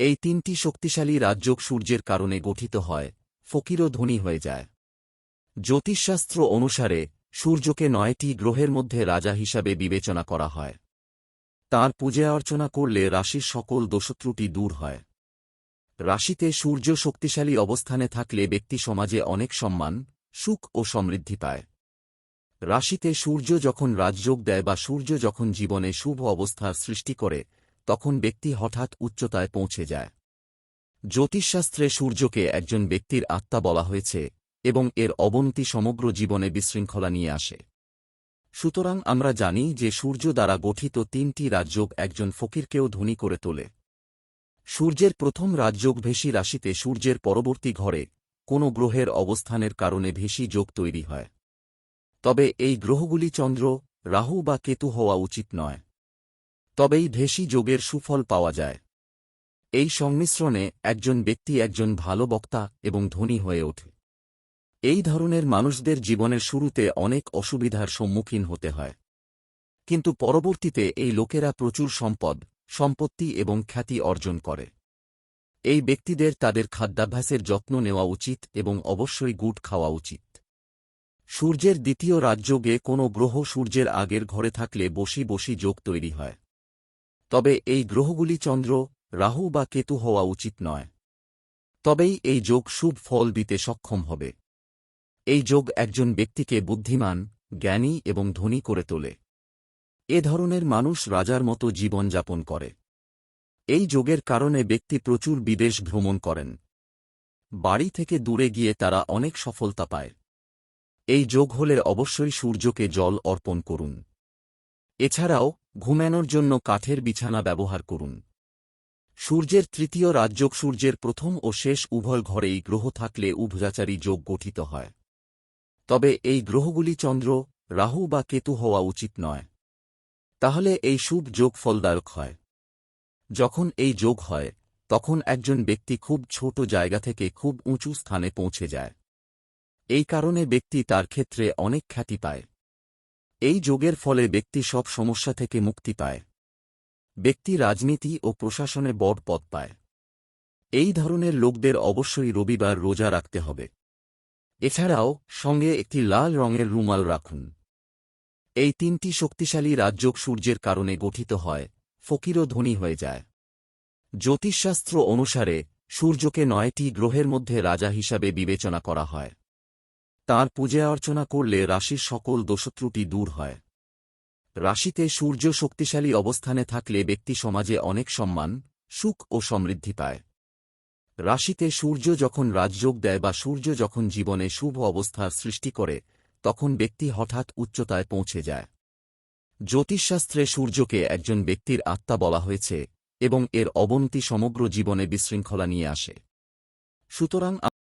এই তিনটি শক্তিশালী রাজযোগ সূর্যের কারণে গঠিত হয়, ফকিরও ধনী হয়ে যায়। জ্যোতিষশাস্ত্র অনুসারে, সূর্যকে নয়টি গ্রহের মধ্যে রাজা হিসাবে বিবেচনা করা হয়। তাঁর পূজা অর্চনা করলে রাশির সকল দোষত্রুটি দূর হয়। রাশিতে সূর্য শক্তিশালী অবস্থানে থাকলে ব্যক্তি সমাজে অনেক সম্মান, সুখ ও সমৃদ্ধি পায়। রাশিতে সূর্য যখন রাজযোগ দেয় বা সূর্য যখন জীবনে শুভ অবস্থার সৃষ্টি করে তখন ব্যক্তি হঠাৎ উচ্চতায় পৌঁছে যায়। জ্যোতিষশাস্ত্রে সূর্যকে একজন ব্যক্তির আত্মা বলা হয়েছে এবং এর অবনতি সমগ্র জীবনে বিশৃঙ্খলা নিয়ে আসে। সুতরাং আমরা জানি যে সূর্য দ্বারা গঠিত তিনটি রাজযোগ একজন ফকিরকেও ধনী করে তোলে। সূর্যের প্রথম রাজযোগ ভেসি রাশিতে সূর্যের পরবর্তী ঘরে কোনো গ্রহের অবস্থানের কারণে ভেসি যোগ তৈরি হয়। তবে এই গ্রহগুলি চন্দ্র, রাহু বা কেতু হওয়া উচিত নয়। তবেই ভেসি যোগের সুফল পাওয়া যায়। এই সংমিশ্রণে একজন ব্যক্তি একজন ভালো বক্তা এবং ধনী হয়ে ওঠে। এই ধরনের মানুষদের জীবনের শুরুতে অনেক অসুবিধার সম্মুখীন হতে হয়। কিন্তু পরবর্তীতে এই লোকেরা প্রচুর সম্পদ, সম্পত্তি এবং খ্যাতি অর্জন করে। এই ব্যক্তিদের তাদের খাদ্যাভ্যাসের যত্ন নেওয়া উচিত এবং অবশ্যই গুড় খাওয়া উচিত। সূর্যের দ্বিতীয় রাজযোগে কোনো গ্রহ সূর্যের আগের ঘরে থাকলে বসি বসি যোগ তৈরি হয়। তবে এই গ্রহগুলি চন্দ্র, রাহু বা কেতু হওয়া উচিত নয়। তবেই এই যোগ শুভ ফল দিতে সক্ষম হবে। এই যোগ একজন ব্যক্তিকে বুদ্ধিমান, জ্ঞানী এবং ধনী করে তোলে। এ ধরনের মানুষ রাজার মতো জীবন যাপন করে। এই যোগের কারণে ব্যক্তি প্রচুর বিদেশ ভ্রমণ করেন। বাড়ি থেকে দূরে গিয়ে তারা অনেক সফলতা পায়। এই যোগ হলে অবশ্যই সূর্যকে জল অর্পণ করুন। এছাড়াও ঘুমানোর জন্য কাঠের বিছানা ব্যবহার করুন। সূর্যের তৃতীয় রাজযোগ সূর্যের প্রথম ও শেষ উভয় ঘরেই গ্রহ থাকলে উভয়াচারী যোগ গঠিত হয়। তবে এই গ্রহগুলি চন্দ্র, রাহু বা কেতু হওয়া উচিত নয়। তাহলে এই শুভ যোগ ফলদায়ক হয়। যখন এই যোগ হয়, তখন একজন ব্যক্তি খুব ছোট জায়গা থেকে খুব উঁচু স্থানে পৌঁছে যায়। এই কারণে ব্যক্তি তার ক্ষেত্রে অনেক খ্যাতি পায়। এই যোগের ফলে ব্যক্তি সব সমস্যা থেকে মুক্তি পায়। ব্যক্তি রাজনীতি ও প্রশাসনে বড় পদ পায়। এই ধরনের লোকদের অবশ্যই রবিবার রোজা রাখতে হবে। এছাড়াও, সঙ্গে একটি লাল রঙের রুমাল রাখুন। এই তিনটি শক্তিশালী রাজযোগ সূর্যের কারণে গঠিত হয়, ফকিরও ধনী হয়ে যায়। জ্যোতিষশাস্ত্র অনুসারে, সূর্যকে নয়টি গ্রহের মধ্যে রাজা হিসাবে বিবেচনা করা হয়। তাঁর পূজা অর্চনা করলে রাশির সকল দোষত্রুটি দূর হয়। রাশিতে সূর্য শক্তিশালী অবস্থানে থাকলে ব্যক্তি সমাজে অনেক সম্মান, সুখ ও সমৃদ্ধি পায়। রাশিতে সূর্য যখন রাজযোগ দেয় বা সূর্য যখন জীবনে শুভ অবস্থার সৃষ্টি করে, তখন ব্যক্তি হঠাৎ উচ্চতায় পৌঁছে যায়। জ্যোতিষশাস্ত্রে সূর্যকে একজন ব্যক্তির আত্মা বলা হয়েছে এবং এর অবনতি সমগ্র জীবনে বিশৃঙ্খলা নিয়ে আসে। সুতরাং